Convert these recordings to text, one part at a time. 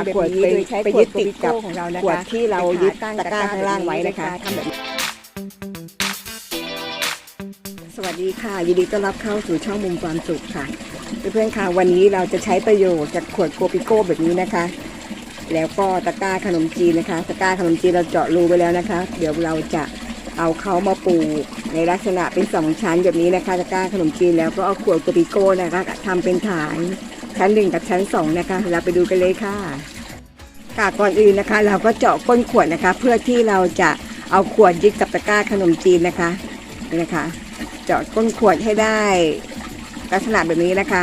นแบบนี้โดยใช้ขวดโกบิโก้ของเรานะคะขวดที่เรายึดตั้งตะกร้าข้างล่างไว้นะคะทำแบบนี้สวัสดีค่ะ ยินดีต้อนรับเข้าสู่ช่องมุมความสุขค่ะ เพื่อนๆค่ะวันนี้เราจะใช้ประโยชน์จากขวดโกปิโก้แบบนี้นะคะ แล้วก็ตะกร้าขนมจีนนะคะตะกร้าขนมจีนเราเจาะรูไปแล้วนะคะ เดี๋ยวเราจะเอาเขามาปลูกในลักษณะเป็นสองชั้นแบบนี้นะคะตะกร้าขนมจีนแล้วก็เอาขวดโกปิโก้นะคะทำเป็นฐาน ชั้นหนึ่งกับชั้นสองนะคะเราไปดูกันเลยค่ะค่ะก่อนอื่นนะคะ เราก็เจาะก้นขวดนะคะ เพื่อที่เราจะเอาขวดยึดกับตะกร้าขนมจีนนะคะนี่นะคะ เจาะก้นขวดให้ได้ลักษณะแบบนี้นะคะ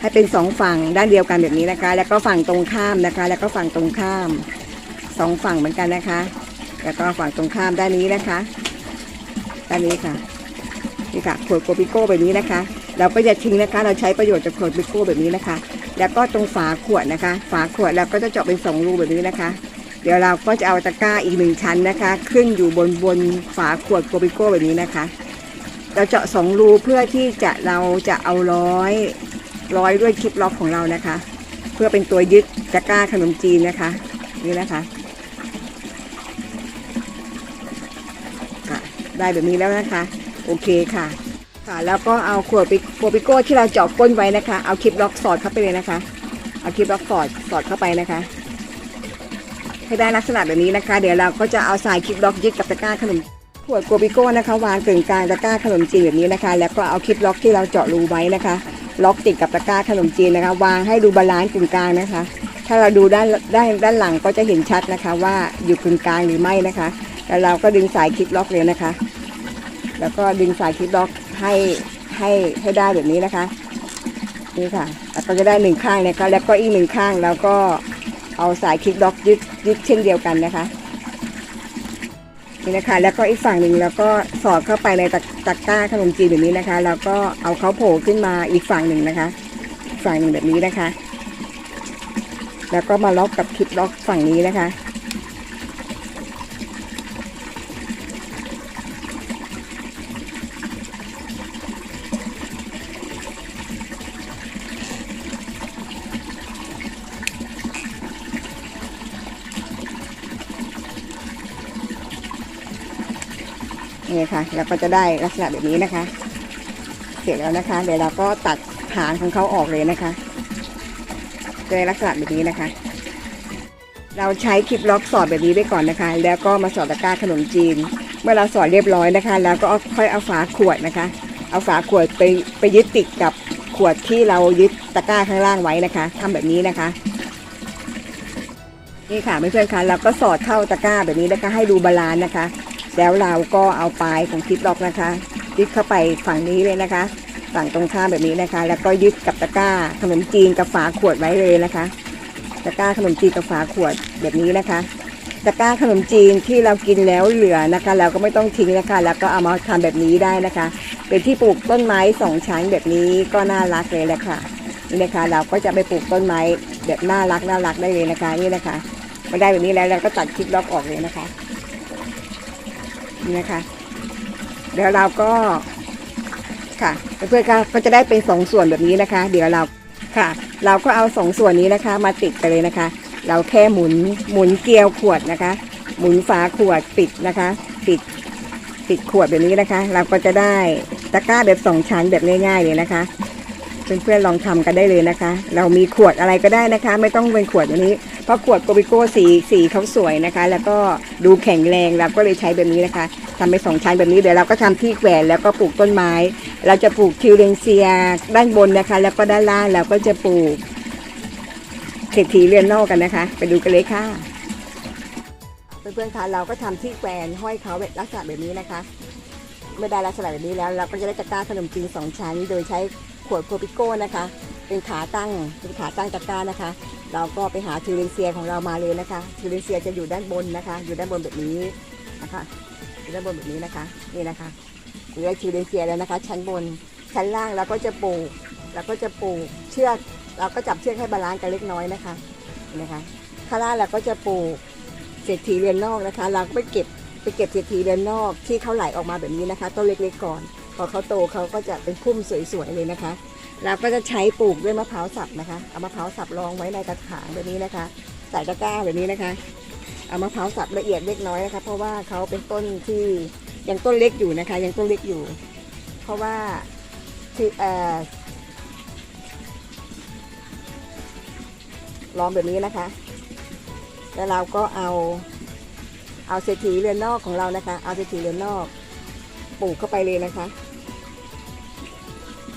ให้เป็นสองฝั่งด้านเดียวกันแบบนี้นะคะ แล้วก็ฝั่งตรงข้ามนะคะ แล้วก็ฝั่งตรงข้ามสองฝั่งเหมือนกันนะคะ แล้วก็ฝั่งตรงข้ามด้านนี้นะคะด้านนี้ค่ะนี่ค่ะขวดโกปิโก้แบบนี้นะคะ เราก็จะทิ้งนะคะ เราใช้ประโยชน์จากขวดโกปิโก้แบบนี้นะคะ แล้วก็ตรงฝาขวดนะคะ ฝาขวดเราก็จะเจาะเป็นสองรูแบบนี้นะคะ เดี๋ยวเราก็จะเอาตะกร้าอีกหนึ่งชั้นนะคะ ขึ้นอยู่บนบนฝาขวดโกปิโก้แบบนี้นะคะ เราเจาะสองรูเพื่อที่จะเราจะเอาร้อยร้อยด้วยคลิปล็อกของเรานะคะ เพื่อเป็นตัวยึดตะกร้าขนมจีนนะคะ นี่นะคะค่ะได้แบบนี้แล้วนะคะ โอเคค่ะ ค่ะแล้วก็เอาขวดปิโกปิโก้ที่เราเจาะก้นไว้นะคะ เอาคลิปล็อกสอดเข้าไปเลยนะคะ เอาคลิปล็อกสอดสอดเข้าไปนะคะให้ได้ลักษณะแบบนี้นะคะ เดี๋ยวเราก็จะเอาสายคลิปล็อกยึดกับตะกร้าขนมขวดโกบิโก้นะคะ วางกึ่งกลางตะกร้าขนมจีนแบบนี้นะคะ แล้วก็เอาคลิปล็อกที่เราเจาะรูไว้นะคะ ล็อกติดกับตะกร้าขนมจีนนะคะ วางให้ดูบาลานซ์กึ่งกลางนะคะ ถ้าเราดูด้านด้านด้านหลังก็จะเห็นชัดนะคะ ว่าอยู่กึ่งกลางหรือไม่นะคะ แล้วเราก็ดึงสายคลิปล็อกเลยนะคะ แล้วก็ดึงสายคลิปล็อก ให้ให้ให้ได้แบบนี้นะคะ นี่ค่ะแล้วก็จะได้หนึ่งข้างนะคะแล้วก็อีกหนึ่งข้างแล้วก็เอาสายคลิปล็อกยึดยึดเช่นเดียวกันนะคะนี่นะคะแล้วก็อีกฝั่งหนึ่งแล้วก็สอดเข้าไปในตะตะกร้าขนมจีนแบบนี้นะคะ แล้วก็เอาเขาโผล่ขึ้นมาอีกฝั่งหนึ่งนะคะ ฝั่งหนึ่งแบบนี้นะคะ แล้วก็มาล็อกกับคลิปล็อกฝั่งนี้นะคะ นี่ค่ะแล้วก็จะได้ลักษณะแบบนี้นะคะ เสร็จแล้วนะคะ เดี๋ยวเราก็ตัดหางของเขาออกเลยนะคะจะได้ลักษณะแบบนี้นะคะ เราใช้คลิปล็อกสอดแบบนี้ไว้ก่อนนะคะ แล้วก็มาสอดตะกร้าขนมจีน เมื่อเราสอดเรียบร้อยนะคะ แล้วก็ค่อยเอาฝาขวดนะคะ เอาฝาขวดไปไปยึดติดกับขวดที่เรายึดตะกร้าข้างล่างไว้นะคะทำแบบนี้นะคะนี่ค่ะเพื่อนๆคะเราก็สอดเข้าตะกร้าแบบนี้นะคะ ให้ดูบาลานซ์นะคะ แล้วเราก็เอาปลายของคลิปล็อกนะคะยึดเข้าไปฝั่งนี้เลยนะคะ ฝั่งตรงข้ามแบบนี้นะคะ แล้วก็ยึดกับตะกร้าขนมจีนกับฝาขวดไว้เลยนะคะ ตะกร้าขนมจีนกับฝาขวดแบบนี้นะคะ ตะกร้าขนมจีนที่เรากินแล้วเหลือนะคะ เราก็ไม่ต้องทิ้งนะคะ แล้วก็เอามาทำแบบนี้ได้นะคะ เป็นที่ปลูกต้นไม้สองชั้นแบบนี้ก็น่ารักเลยแหละค่ะนี่นะคะ เราก็จะไปปลูกต้นไม้แบบน่ารักน่ารักได้เลยนะคะ นี่นะคะมาได้แบบนี้แล้วเราก็ตัดคลิปล็อกออกเลยนะคะ นี่นะคะ เดี๋ยวเราก็ค่ะเพื่อนๆก็จะได้เป็นสองส่วนแบบนี้นะคะ เดี๋ยวเราค่ะ เราก็เอาสองส่วนนี้นะคะ มาติดกันเลยนะคะ เราแค่หมุนหมุนเกลียวขวดนะคะ หมุนฝาขวดปิดนะคะ ปิดปิดขวดแบบนี้นะคะ เราก็จะได้ตะกร้าแบบสองชั้นแบบง่าย ๆ เลยนะคะเพื่อนๆลองทำกันได้เลยนะคะ เรามีขวดอะไรก็ได้นะคะ ไม่ต้องเป็นขวดอันนี้ เพราะขวดโกบิโก้สีสีเขาสวยนะคะ แล้วก็ดูแข็งแรงเราก็เลยใช้แบบนี้นะคะทำเป็นสองชั้นแบบนี้เดี๋ยวเราก็ทำที่แขวนแล้วก็ปลูกต้นไม้ เราจะปลูกทิวเรนเซียด้านบนนะคะ แล้วก็ด้านล่างเราก็จะปลูกเศรษฐีเรือนนอกกันนะคะ ไปดูกันเลยค่ะเพื่อนๆคะเราก็ทำที่แขวนห้อยเขาแบบลักษณะแบบนี้นะคะเมื่อได้ลักษณะแบบนี้แล้ว เราก็จะได้ตะกร้าขนมจีนสองชั้นโดยใช้ขวดโคปิโก้นะคะ เป็นขาตั้งเป็นขาตั้งตะกร้านะคะ เราก็ไปหาทิวเรนเซียของเรามาเลยนะคะทิวเรนเซียจะอยู่ด้านบนนะคะ อยู่ด้านบนแบบนี้นะคะอยู่ด้านบนแบบนี้นะคะนี่นะคะเรียกทิวเรนเซียแล้วนะคะ ชั้นบนชั้นล่างเราก็จะปลูกเราก็จะปลูกเชือก เราก็จับเชือกให้บาลานซ์กันเล็กน้อยนะคะนี่นะคะข้างล่างเราก็จะปลูกเศรษฐีเรือนนอกนะคะ เราก็ไปเก็บไปเก็บเศรษฐีเรือนนอกที่เขาไหลออกมาแบบนี้นะคะ ต้นเล็กๆก่อน พอเขาโตเขาก็จะเป็นพุ่มสวยๆเลยนะคะ เราก็จะใช้ปลูกด้วยมะพร้าวสับนะคะ เอามะพร้าวสับรองไว้ในกระถางแบบนี้นะคะ ใส่ตะกร้าแบบนี้นะคะ เอามะพร้าวสับละเอียดเล็กน้อยนะคะ เพราะว่าเขาเป็นต้นที่ยังต้นเล็กอยู่นะคะ ยังต้นเล็กอยู่ เพราะว่าที่เอ่อลองแบบนี้นะคะ แล้วเราก็เอาเอาเศรษฐีเรือนนอกของเรานะคะ เอาเศรษฐีเรือนนอกปลูกเข้าไปเลยนะคะ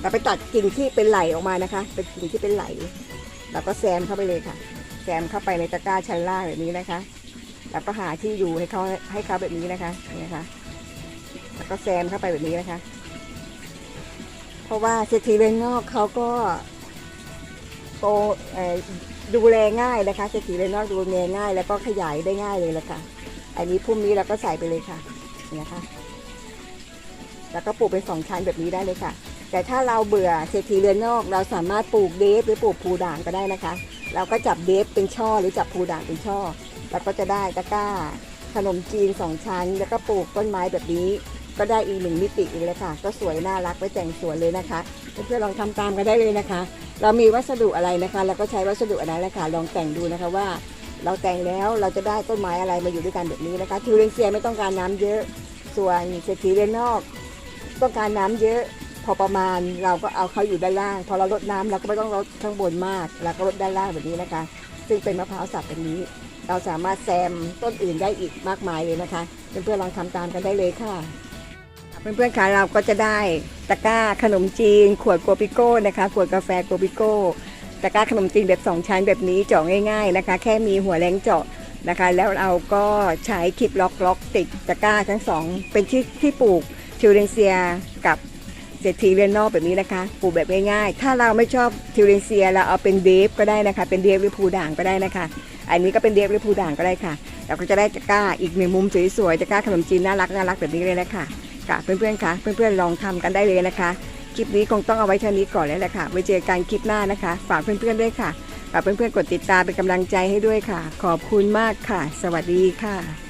เราไปตัดกิ่งที่เป็นไหลออกมานะคะ เป็นกิ่งที่เป็นไหล แล้วก็แซมเข้าไปเลยค่ะ แซมเข้าไปในตะกร้าชั้นล่างแบบนี้นะคะ แล้วก็หาที่อยู่ให้เขาให้เขาแบบนี้นะคะนี่นะคะ แล้วก็แซมเข้าไปแบบนี้นะคะ เพราะว่าเศรษฐีเรือนนอกเขาก็โตดูแลง่ายนะคะเศรษฐีเรือนนอกดูแลง่าย แล้วก็ขยายได้ง่ายเลยละค่ะ อันนี้พุ่มนี้เราก็ใส่ไปเลยค่ะนี่ยค่ะแล้วก็ปลูกเป็นสองชั้นแบบนี้ได้เลยค่ะ แต่ถ้าเราเบื่อเศรษฐีเรือนนอก เราสามารถปลูกเดฟหรือปลูกภูด่างก็ได้นะคะ เราก็จับเดฟเป็นช่อหรือจับภูด่างเป็นช่อแล้วก็จะได้ตะกร้า ขนมจีนสองชั้น แล้วก็ปลูกต้นไม้แบบนี้ ก็ได้อีกหนึ่งมิติอีกเลยค่ะ ก็สวยน่ารักไว้แต่งสวนเลยนะคะเพื่อนๆลองทำตามกันได้เลยนะคะ เรามีวัสดุอะไรนะคะเราก็ใช้วัสดุอันนั้นแหละค่ะลองแต่งดูนะคะว่า เราแต่งแล้วเราจะได้ต้นไม้อะไรมาอยู่ด้วยกันแบบนี้นะคะทิวเรนเซียไม่ต้องการน้ำเยอะ ส่วนเศรษฐีเรนนอก ต้องการน้ำเยอะ อประมาณเราก็เอาเขาอยู่ด้านล่าง พอเราลดน้ำเราก็ไม่ต้องลดข้างบนมากเราก็ลดด้านล่างแบบนี้นะคะ ซึ่งเป็นมะพร้าวสับแบบนี้ เราสามารถแซมต้นอื่นได้อีกมากมายเลยนะคะเพื่อนๆลองทำตามกันได้เลยค่ะเพื่อนๆคะเราก็จะได้ตะกร้าขนมจีน ขวดโกปิโก้นะคะ ขวดกาแฟโกปิโก้ตะกร้าขนมจีนแบบสองชั้นแบบนี้เจาะง่ายๆนะคะ แค่มีหัวแรงเจาะนะคะ แล้วเราก็ใช้คลิปล็อกล็อกติดตะกร้าทั้งสองเป็นที่ที่ปลูกทิวเรนเซียกับ เศรษฐีเรียนนอกแบบนี้นะคะปลูกแบบง่ายๆ ถ้าเราไม่ชอบทิวเรนเซียเราเอาเป็นเดฟก็ได้นะคะ เป็นเดฟหรือพูด่างก็ได้นะคะ อันนี้ก็เป็นเดฟหรือพูด่างก็ได้ค่ะ เราก็จะได้ตะกร้าอีกหนึ่งมุมสวยๆตะกร้าขนมจีนน่ารักน่ารักแบบนี้เลยนะคะค่ะเพื่อนๆคะเพื่อนๆลองทำกันได้เลยนะคะ คลิปนี้คงต้องเอาไว้เท่านี้ก่อนแล้วแหละค่ะไว้เจอกันคลิปหน้านะคะ ฝากเพื่อนๆด้วยค่ะฝากเพื่อนๆกดติดตามเป็นกำลังใจให้ด้วยค่ะ ขอบคุณมากค่ะ สวัสดีค่ะ